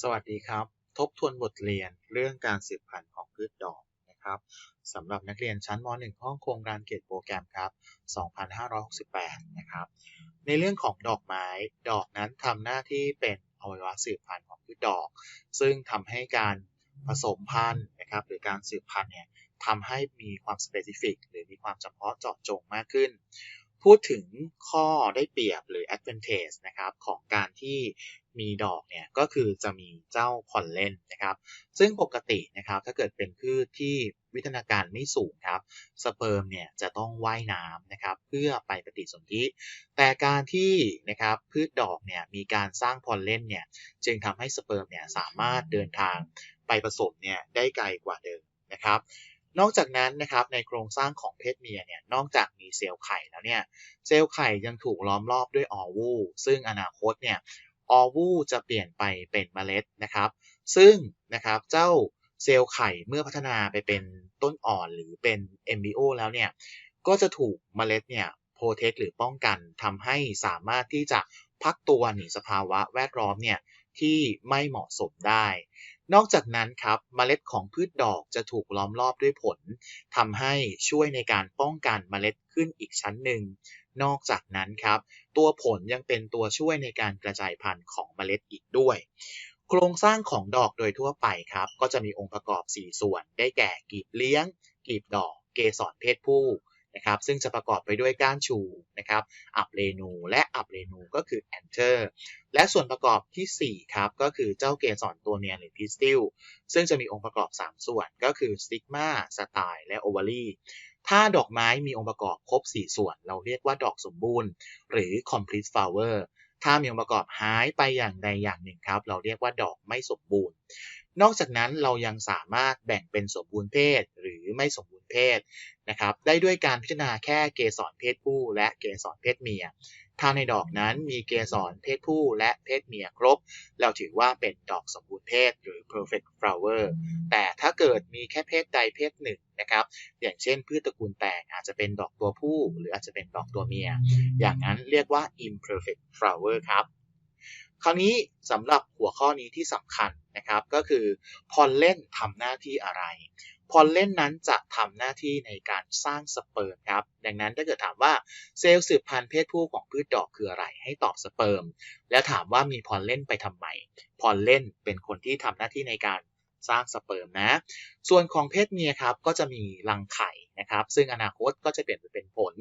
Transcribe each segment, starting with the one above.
สวัสดีครับ ทบทวนบทเรียนเรื่องการสืบพันธุ์ของพืชดอกนะครับสำหรับนักเรียนชั้นม .1 ห้องโครงการเกรดโปรแกรมครับ 2568 นะครับ ในเรื่องของดอกไม้ ดอกนั้นทำหน้าที่เป็นอวัยวะสืบพันธุ์ของพืชดอก ซึ่งทำให้การผสมพันธุ์นะครับหรือการสืบพันธุ์เนี่ยทำให้มีความสเปซิฟิกหรือมีความเฉพาะเจาะจงมากขึ้น พูดถึงข้อได้เปรียบหรือ advantage นะครับของการที่ มีดอกเนี่ยก็คือจะมีเจ้าพอลเลนนะครับ ซึ่งปกตินะครับถ้าเกิดเป็นพืชที่วิทนาการไม่สูงครับสเปิร์มเนี่ยจะต้องว่ายน้ำนะครับเพื่อไปปฏิสนธิแต่การที่นะครับพืชดอกเนี่ยมีการสร้างพอลเลนเนี่ยจึงทำให้สเปิร์มเนี่ยสามารถเดินทางไปผสมเนี่ยได้ไกลกว่าเดิมนะครับนอกจากนั้นนะครับในโครงสร้างของเพศเมียเนี่ยนอกจากมีเซลล์ไข่แล้วเนี่ยเซลล์ไข่ยังถูกล้อมรอบด้วยออวูซึ่งอนาคตเนี่ย อวูจะเปลี่ยนไปเป็นเมล็ดนะครับ ซึ่งนะครับเจ้าเซลล์ไข่เมื่อพัฒนาไปเป็นต้นอ่อนหรือเป็นเอมบิโอแล้วเนี่ยก็จะถูกเมล็ดเนี่ยโปรเทคหรือป้องกันทำให้สามารถที่จะพักตัวหนีสภาวะแวดล้อมเนี่ยที่ไม่เหมาะสมได้ นอกจากนั้นครับเมล็ดของพืชดอกจะถูกล้อมรอบด้วยผลทำให้ช่วยในการป้องกันเมล็ดขึ้นอีกชั้นหนึ่ง นอกจากนั้นครับ ตัวผลยังเป็นตัวช่วยในการกระจายพันธุ์ของเมล็ดอีกด้วย โครงสร้างของดอกโดยทั่วไปครับ ก็จะมีองค์ประกอบ 4 ส่วน ได้แก่กีบเลี้ยง กีบดอก เกสรเพศผู้ นะครับซึ่งจะประกอบไปด้วยก้านชูนะครับอับเรนูและอับเรนูก็คือแอนเทอร์และส่วนประกอบที่ 4 ครับ ก็คือเจ้าเกสรตัวเมียหรือพิสติลซึ่งจะมีองค์ประกอบ 3 ส่วนก็คือสติกมาสไตล์และโอเวารีถ้าดอกไม้มีองค์ประกอบครบ 4 ส่วน เราเรียกว่าดอกสมบูรณ์ หรือ complete flower ถ้ามีองค์ประกอบหายไปอย่างใดอย่างหนึ่งครับ เราเรียกว่าดอกไม่สมบูรณ์ นอกจากนั้นเรายังสามารถแบ่งเป็นสมบูรณ์เพศหรือไม่สมบูรณ์เพศนะครับได้ด้วยการพิจารณาแค่เกสรเพศผู้และเกสรเพศเมีย ถ้าในดอกนั้นมีเกสรเพศผู้และเพศเมียครบ เราถือว่าเป็นดอกสมบูรณ์เพศหรือ perfect flower แต่ถ้าเกิดมีแค่เพศใดเพศหนึ่งนะครับอย่างเช่นพืชตระกูลแตกอาจจะเป็นดอกตัวผู้ หรืออาจจะเป็นดอกตัวเมีย อย่างนั้นเรียกว่า imperfect flower ครับ คราวนี้สำหรับหัวข้อนี้ที่สำคัญนะครับก็คือพอลเล่นทำหน้าที่อะไรพอลเล่นนั้นจะทำหน้าที่ในการสร้างสเปิร์มครับ ดังนั้นถ้าเกิดถามว่าเซลล์สืบพันธุ์เพศผู้ของพืชดอกคืออะไร ให้ตอบสเปิร์ม แล้วถามว่ามีพอลเล่นไปทำไม พอลเล่นเป็นคนที่ทำหน้าที่ในการสร้างสเปิร์มนะ ส่วนของเพศเมียครับก็จะมีรังไข่นะครับ ซึ่งอนาคตก็จะเปลี่ยนไปเป็นผล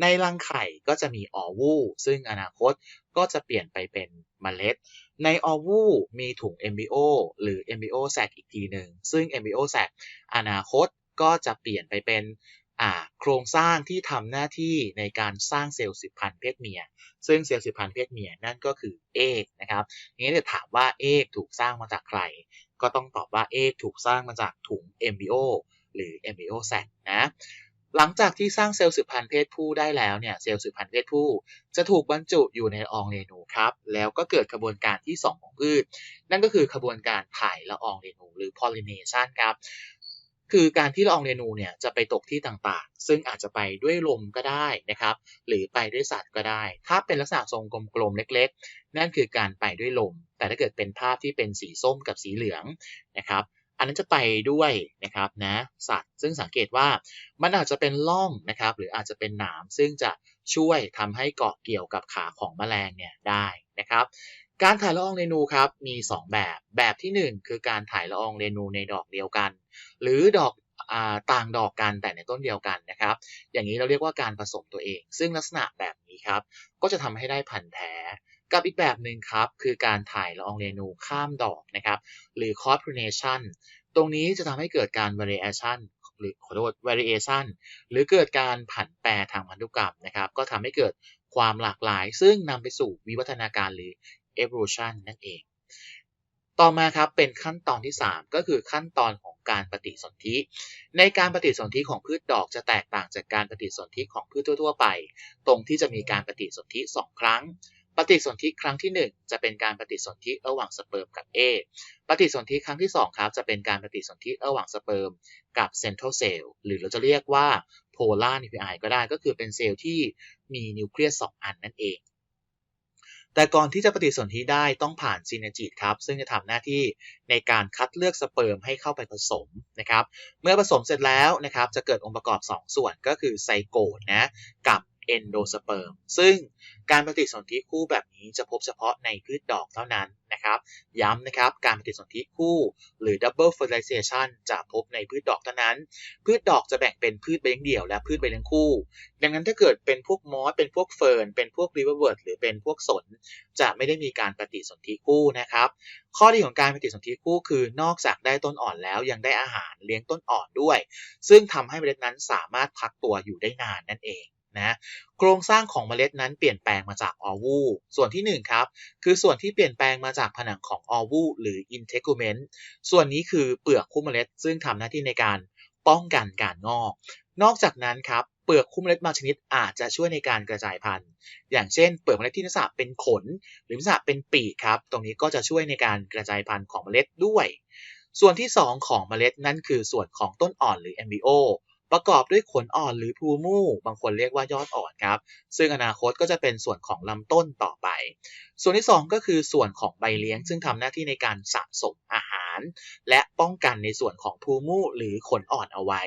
ในรังไข่ก็จะมีออวูซึ่งอนาคต ก็จะเปลี่ยนไปเป็นเมล็ด ในออวูมีถุงเอมโอหรือเอมโอแซกอีกทีหนึ่ง ซึ่งเอมโอแซกอนาคตก็จะเปลี่ยนไปเป็นโครงสร้างที่ทำหน้าที่ในการสร้างเซลล์สืบพันธุ์เพศเมีย ซึ่งเซลล์สืบพันธุ์เพศเมียนั่นก็คือเอกนะครับนี้จะถามว่าเอกถูกสร้างมาจากใคร ก็ต้องตอบว่าเอกถูกสร้างมาจากถุงเอมโอหรือเอมโอแซกนะ หลังจากที่สร้างเซลล์สืบพันธุ์เพศผู้ได้แล้วเนี่ยเซลล์สืบพันธุ์เพศผู้จะถูกบรรจุอยู่ในอองเรนูครับ แล้วก็เกิดกระบวนการที่ 2 ของพืช นั่นก็คือกระบวนการถ่ายละอองเรนูหรือ pollination ครับคือการที่ละอองเรนูเนี่ยจะไปตกที่ต่างๆ ซึ่งอาจจะไปด้วยลมก็ได้นะครับ หรือไปด้วยสัตว์ก็ได้ ถ้าเป็นลักษณะทรงกลมๆ เล็กๆ นั่นคือการไปด้วยลม แต่ถ้าเกิดเป็นภาพที่เป็นสีส้มกับสีเหลืองนะครับ นนั้นจะไปด้วยนะครับนะสัตว์ซึ่งสังเกตว่ามันอาจจะเป็นล่องนะครับ หรืออาจจะเป็นหนามซึ่งจะช่วยทำให้เกาะเกี่ยวกับขาของแมลงเนี่ยได้นะครับการถ่ายละอองเรนูครับมี 2 แบบ แบบที่ 1 คือการถ่ายละอองเรนูในดอกเดียวกัน หรือดอกต่างดอกกันแต่ในต้นเดียวกันนะครับ อย่างนี้เราเรียกว่าการผสมตัวเอง ซึ่งลักษณะแบบนี้ครับ ก็จะทำให้ได้พันธุ์แท้ กับอีกแบบหนึ่งครับ คือการถ่ายละอองเรนูข้ามดอกนะครับ หรือ cross pollination ตรงนี้จะทำให้เกิดการ variation หรือขอโทษ variation หรือเกิดการผันแปรทางพันธุกรรมนะครับ ก็ทำให้เกิดความหลากหลาย ซึ่งนำไปสู่วิวัฒนาการหรือ evolution นั่นเอง ต่อมาครับเป็นขั้นตอนที่ 3 ก็คือขั้นตอนของการปฏิสนธิ ในการปฏิสนธิของพืชดอกจะแตกต่างจากการปฏิสนธิของพืชทั่ว ๆ ไป ตรงที่จะมีการปฏิสนธิ 2 ครั้ง ปฏิสนธิครั้งที่ 1 จะเป็นการปฏิสนธิระหว่างสเปิร์มกับเอปฏิสนธิครั้งที่ 2 ครับ จะเป็นการปฏิสนธิระหว่างสเปิร์มกับเซนทรัลเซลล์หรือเราจะเรียกว่าโพลาร์นิวไอก็ได้ ก็คือเป็นเซลล์ที่มีนิวเคลียส 2 อันนั่นเอง แต่ก่อนที่จะปฏิสนธิได้ต้องผ่านซีนจิตครับ ซึ่งจะทำหน้าที่ในการคัดเลือกสเปิร์มให้เข้าไปผสมนะครับ เมื่อผสมเสร็จแล้วนะครับ จะเกิดองค์ประกอบ 2 ส่วนก็คือไซโกตนะกับ เอนโดสเปิร์ม ซึ่งการปฏิสนธิคู่แบบนี้จะพบเฉพาะในพืชดอกเท่านั้นนะครับ ย้ำนะครับ การปฏิสนธิคู่หรือ double fertilization จะพบในพืชดอกเท่านั้น พืชดอกจะแบ่งเป็นพืชใบเลี้ยงเดี่ยวและพืชใบเลี้ยงคู่ ดังนั้นถ้าเกิดเป็นพวกมอส เป็นพวกเฟิร์น เป็นพวกริเวอร์เวิร์ดหรือเป็นพวกสน จะไม่ได้มีการปฏิสนธิคู่นะครับ ข้อดีของการปฏิสนธิคู่คือนอกจากได้ต้นอ่อนแล้วยังได้อาหารเลี้ยงต้นอ่อนด้วย ซึ่งทำให้เมล็ดนั้นสามารถพักตัวอยู่ได้นานนั่นเอง นะโครงสร้างของเมล็ดนั้นเปลี่ยนแปลงมาจากออวูส่วนที่1ครับคือส่วนที่เปลี่ยนแปลงมาจากผนังของออวูหรืออินเทกูเมนต์ส่วนนี้คือเปลือกคู่เมล็ด ซึ่งทำหน้าที่ในการป้องกันการงอก นอกจากนั้นครับเปลือกคู่เมล็ดบางชนิดอาจจะช่วยในการกระจายพันธุ์ อย่างเช่น เปลือกเมล็ดที่ลักษณะเป็นขน หรือลักษณะเป็นปีกครับ ตรงนี้ก็จะช่วยในการกระจายพันธุ์ของเมล็ดด้วย ส่วนที่ 2 ของเมล็ดนั่นคือส่วนของต้นอ่อนหรือ embryo ประกอบด้วยขนอ่อนหรือภูมูบางคนเรียกว่ายอดอ่อนครับ ซึ่งอนาคตก็จะเป็นส่วนของลำต้นต่อไป ส่วนที่ 2 ก็คือส่วนของใบเลี้ยง ซึ่งทำหน้าที่ในการสะสมอาหาร และป้องกันในส่วนของภูมูหรือขนอ่อนเอาไว้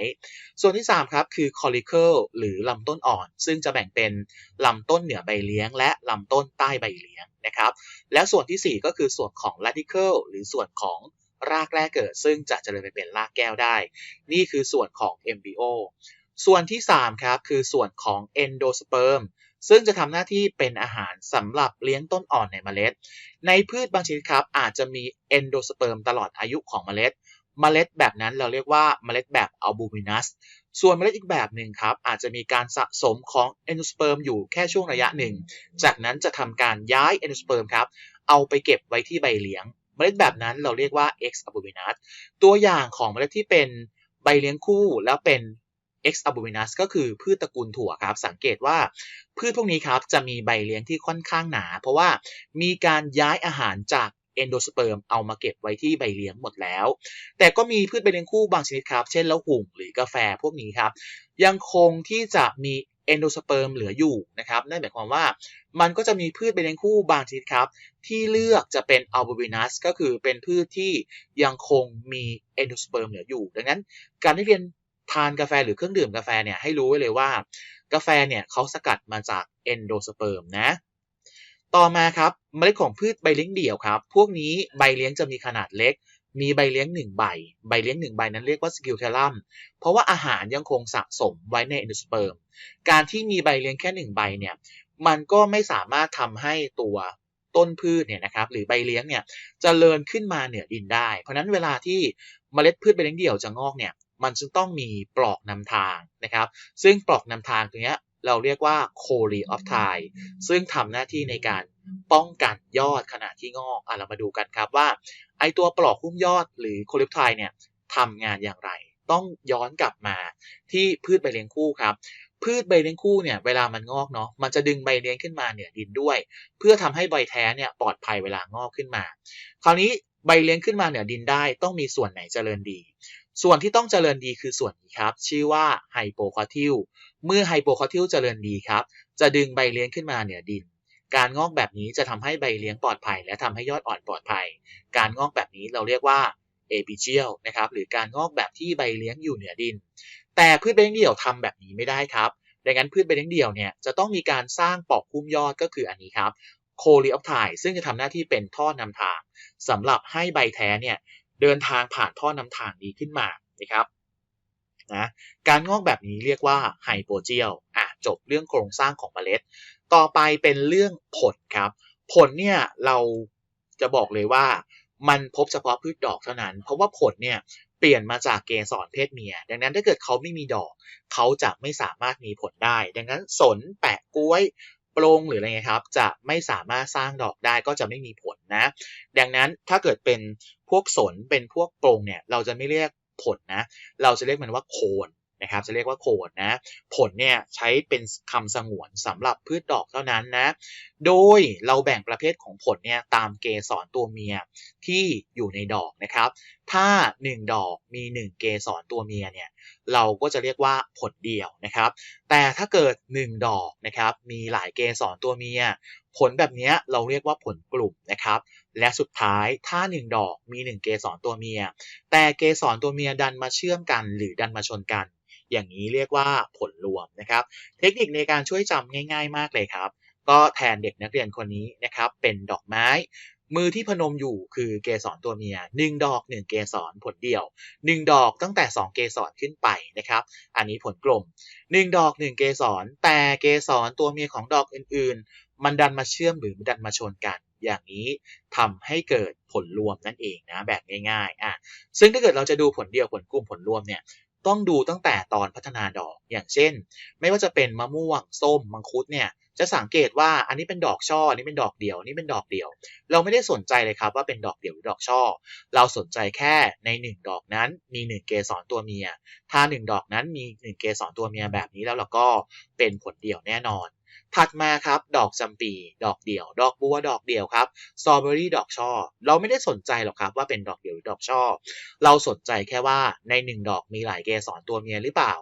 ส่วนที่ 3 ครับ คือ caulicle หรือลำต้นอ่อน ซึ่งจะแบ่งเป็นลำต้นเหนือใบเลี้ยง และลำต้นใต้ใบเลี้ยงนะครับ แล้วส่วนที่ 4 ก็คือส่วนของ radicle หรือส่วนของ รากแรกเกิด ซึ่งจะเจริญไปเป็นรากแก้วได้ นี่คือส่วนของ MBO ส่วนที่ 3 ครับ คือส่วนของ endosperm ซึ่งจะทำหน้าที่เป็นอาหารสำหรับเลี้ยงต้นอ่อนในเมล็ด ในพืชบางชนิดครับ อาจจะมี endosperm ตลอดอายุของเมล็ด เมล็ดแบบนั้นเราเรียกว่าเมล็ดแบบ albuminous ส่วนเมล็ดอีกแบบหนึ่งครับ อาจจะมีการสะสมของ endosperm อยู่แค่ช่วงระยะหนึ่ง จากนั้นจะทำการย้าย endosperm ครับ เอาไปเก็บไว้ที่ใบเลี้ยง เมล็ดแบบนั้นเราเรียกว่า X albuminous ตัวอย่างของเมล็ดที่เป็นใบเลี้ยงคู่แล้วเป็น X albuminous ก็คือพืชตระกูลถั่วครับ สังเกตว่าพืชพวกนี้ครับจะมีใบเลี้ยงที่ค่อนข้างหนา เพราะว่ามีการย้ายอาหารจากเอนโดสเปิร์มเอามาเก็บไว้ที่ใบเลี้ยงหมดแล้ว แต่ก็มีพืชใบเลี้ยงคู่บางชนิดครับ เช่นละหุ่งหรือกาแฟพวกนี้ครับ ยังคงที่จะมี เอนโดสเปิร์มเหลืออยู่นะครับนั่นหมายความว่ามันก็จะมีพืชใบเลี้ยงคู่บางชนิดครับ ที่เลือกจะเป็นอัลบูมินัสก็คือเป็นพืชที่ยังคงมีเอนโดสเปิร์มเหลืออยู่ ดังนั้นการที่เรียนทานกาแฟหรือเครื่องดื่มกาแฟเนี่ยให้รู้ไว้เลยว่า กาแฟเนี่ยเขาสกัดมาจากเอนโดสเปิร์มนะต่อมาครับเมล็ดของพืชใบเลี้ยงเดี่ยวครับ พวกนี้ใบเลี้ยงจะมีขนาดเล็ก มีใบเลี้ยงหนึ่งใบ ใบเลี้ยงหนึ่งใบนั้นเรียกว่าสกิลเทลัมเพราะว่าอาหารยังคงสะสมไว้ในเอนโดสเปิร์ม การที่มีใบเลี้ยงแค่หนึ่งใบเนี่ย มันก็ไม่สามารถทำให้ตัวต้นพืชเนี่ยนะครับหรือใบเลี้ยงเนี่ยจเจริญขึ้นมาเหนือดินได้ เพราะนั้นเวลาที่เมล็ดพืชใบเลี้ยงเดี่ยวจะงอกเนี่ยมันจึงต้องมีปลอกนำทางนะครับ ซึ่งปลอกนำทางตรงนี้เราเรียกว่า c o r y of t i ซึ่งทำหน้าที่ในการ ป้องกันยอดขณะที่งอกอะเรามาดูกันครับว่าไอตัวปลอกหุ้มยอดหรือ c o r y of t i เนี่ยทำงานอย่างไร ต้องย้อนกลับมาที่พืชใบเลี้ยงคู่ครับ พืชใบเลี้ยงคู่เนี่ยเวลามันงอกเนาะมันจะดึงใบเลี้ยงขึ้นมาเหนือดินด้วย เพื่อทำให้ใบแท้เนี่ยปลอดภัยเวลางอกขึ้นมา คราวนี้ใบเลี้ยงขึ้นมาเหนือดินได้ต้องมีส่วนไหนเจริญดี ส่วนที่ต้องเจริญดีคือส่วนนี้ครับ ชื่อว่าไฮโปคอทิลเมื่อไฮโปคอทิลเจริญดีครับ จะดึงใบเลี้ยงขึ้นมาเหนือดิน การงอกแบบนี้จะทำให้ใบเลี้ยงปลอดภัย และทำให้ยอดอ่อนปลอดภัย การงอกแบบนี้เราเรียกว่าเอพิเชียลนะครับหรือการงอกแบบที่ใบเลี้ยงอยู่เหนือดิน แต่พืชใบเลี้ยงเดี่ยวทำแบบนี้ไม่ได้ครับดังนั้นพืชใบเลี้ยงเดี่ยวเนี่ยจะต้องมีการสร้างปอกคุ้มยอดก็คืออันนี้ครับโคลีออฟไทซึ่งจะทำหน้าที่เป็นท่อนำทางสำหรับให้ใบแท้เนี่ยเดินทางผ่านท่อนำทางนี้ขึ้นมานะครับนะการงอกแบบนี้เรียกว่าไฮโปเจียลอะจบเรื่องโครงสร้างของเมล็ด ต่อไปเป็นเรื่องผลครับ ผลเนี่ยเราจะบอกเลยว่ามันพบเฉพาะพืชดอกเท่านั้น เพราะว่าผลเนี่ยเปลี่ยนมาจากเกสรเพศเมีย ดังนั้นถ้าเกิดเขาไม่มีดอก เขาจะไม่สามารถมีผลได้ ดังนั้นสนแปะกล้วยปรงหรืออะไรเงี้ยครับ จะไม่สามารถสร้างดอกได้ก็จะไม่มีผลนะ ดังนั้นถ้าเกิดเป็นพวกสนเป็นพวกปรงเนี่ยเราจะไม่เรียกผลนะ เราจะเรียกมันว่าโคน นะครับจะเรียกว่าโคนนะผลเนี่ยใช้เป็นคำสงวนสำหรับพืชดอกเท่านั้นนะโดยเราแบ่งประเภทของผลเนี่ยตามเกสรตัวเมียที่อยู่ในดอกนะครับถ้า 1 ดอกมี 1 เกสรตัวเมียเนี่ยเราก็จะเรียกว่าผลเดียวนะครับ แต่ถ้าเกิด 1 ดอกนะครับมีหลายเกสรตัวเมียผผลแบบนี้เราเรียกว่าผลกลุ่มนะครับและสุดท้ายถ้า 1 ดอกมี 1 เกสรตัวเมีย แต่เกสรตัวเมียดันมาเชื่อมกัน หรือดันมาชนกัน อย่างนี้เรียกว่าผลรวมนะครับ เทคนิคในการช่วยจำง่าย ๆ มากเลยครับ ก็แทนเด็กนักเรียนคนนี้นะครับเป็นดอกไม้มือที่พนมอยู่คือเกสรตัวเมีย 1 ดอก 1 เกสรผลเดียว 1 ดอกตั้งแต่ 2 เกสรขึ้นไปนะครับ อันนี้ผลกลม 1 ดอก 1 เกสรแต่เกสรตัวเมียของดอกอื่น ๆ มันดันมาเชื่อมหรือดันมาชนกัน อย่างนี้ทำให้เกิดผลรวมนั่นเองนะแบบง่ายๆอะซึ่งถ้าเกิดเราจะดูผลเดียวผลกลุ่มผลรวมเนี่ย ต้องดูตั้งแต่ตอนพัฒนาดอก อย่างเช่น ไม่ว่าจะเป็นมะม่วงส้มมังคุดเนี่ยจะสังเกตว่าอันนี้เป็นดอกช่ออันนี้เป็นดอกเดี่ยวอันนี้เป็นดอกเดี่ยว เราไม่ได้สนใจเลยครับว่าเป็นดอกเดี่ยวหรือดอกช่อ เราสนใจแค่ใน 1 ดอกนั้นมี 1 เกสรตัวเมีย ถ้า 1 ดอกนั้นมี 1 เกสรตัวเมียแบบนี้แล้วเราก็เป็นผลเดี่ยวแน่นอน ถัดมาครับ ดอกจำปี ดอกเดี่ยว ดอกบัวดอกเดี่ยวครับสตรอเบอรี่ดอกช่อ เราไม่ได้สนใจหรอกครับว่าเป็นดอกเดี่ยวหรือดอกช่อ เราสนใจแค่ว่าใน 1 ดอกมีหลายเกสรตัวเมียหรือเปล่า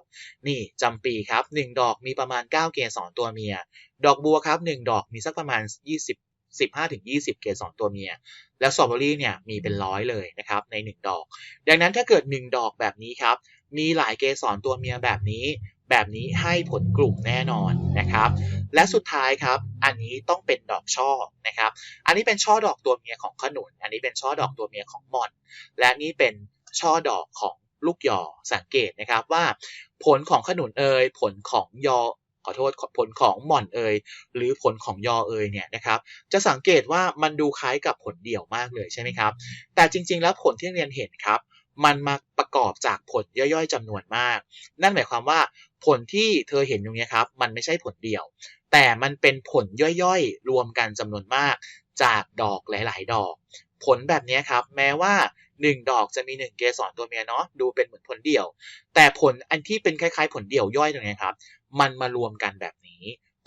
นี่จำปีครับ 1 ดอกมีประมาณ 9 เกสรตัวเมีย ดอกบัวครับ 1 ดอกมีสักประมาณ 20 15-20 เกสรตัวเมีย แล้วสตรอเบอรี่เนี่ยมีเป็นร้อยเลยนะครับใน 1 ดอก ดังนั้นถ้าเกิด 1 ดอกแบบนี้ครับมีหลายเกสรตัวเมียแบบนี้ แบบนี้ให้ผลกลุ่มแน่นอนนะครับ และสุดท้ายครับ อันนี้ต้องเป็นดอกช่อนะครับ อันนี้เป็นช่อดอกตัวเมียของขนุน อันนี้เป็นช่อดอกตัวเมียของมอน และนี่เป็นช่อดอกของลูกยอสังเกตนะครับว่า ผลของขนุนเอยผลของยอขอโทษผลของหม่อนเอยหรือผลของยอเอยเนี่ยนะครับ จะสังเกตว่ามันดูคล้ายกับผลเดี่ยวมากเลยใช่ไหมครับ แต่จริง ๆ แล้วผลที่เรียนเห็นครับ มันมาประกอบจากผลย่อยๆจำนวนมาก นั่นหมายความว่าผลที่เธอเห็นตรงนี้ครับ มันไม่ใช่ผลเดียว แต่มันเป็นผลย่อยๆ รวมกันจำนวนมากจากดอกหลาย ๆ ดอก ผลแบบนี้ครับ แม้ว่า 1 ดอกจะมี 1 เกสรตัวเมียเนาะดูเป็นเหมือนผลเดี่ยว แต่ผลอันที่เป็นคล้ายๆ ผลเดี่ยวย่อยตรงนี้ครับ มันมารวมกันแบบ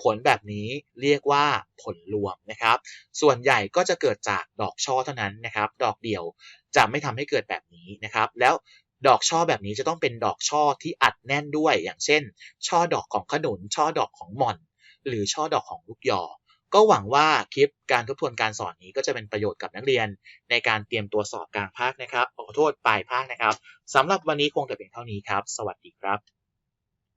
ผลแบบนี้เรียกว่าผลรวมนะครับ ส่วนใหญ่ก็จะเกิดจากดอกช่อเท่านั้นนะครับ ดอกเดี่ยวจะไม่ทำให้เกิดแบบนี้นะครับ แล้วดอกช่อแบบนี้จะต้องเป็นดอกช่อที่อัดแน่นด้วย อย่างเช่น ช่อดอกของขนุน ช่อดอกของหม่อน หรือช่อดอกของลูกยอ ก็หวังว่าคลิปการทบทวนการสอนนี้ก็จะเป็นประโยชน์กับนักเรียน ในการเตรียมตัวสอบกลางภาคนะครับขอโทษปลายภาคนะครับสำหรับวันนี้คงแต่เพียงเท่านี้ครับ สวัสดีครับ